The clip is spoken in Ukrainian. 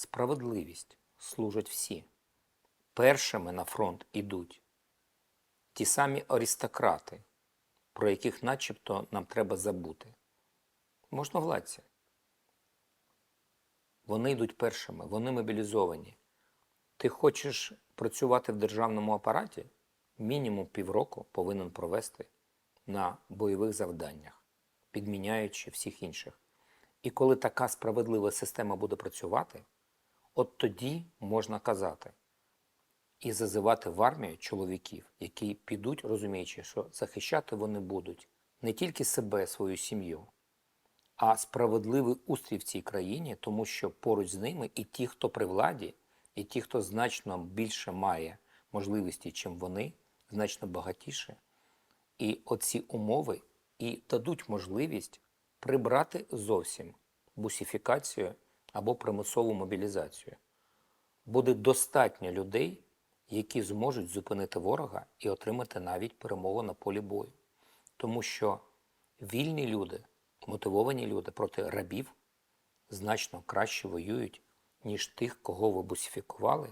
справедливість служать всі. Першими на фронт ідуть ті самі аристократи, про яких начебто нам треба забути. Можновладці. Вони йдуть першими, вони мобілізовані. Ти хочеш працювати в державному апараті? Мінімум півроку повинен провести на бойових завданнях, підміняючи всіх інших. І коли така справедлива система буде працювати, от тоді можна казати і зазивати в армію чоловіків, які підуть, розуміючи, що захищати вони будуть не тільки себе, свою сім'ю, а справедливий устрій в цій країні, тому що поруч з ними і ті, хто при владі, і ті, хто значно більше має можливості, чим вони, значно багатіше. І оці умови і дадуть можливість прибрати зовсім бусифікацію або примусову мобілізацію. Буде достатньо людей, які зможуть зупинити ворога і отримати навіть перемогу на полі бою. Тому що вільні люди, мотивовані люди проти рабів значно краще воюють, ніж тих, кого ви бусифікували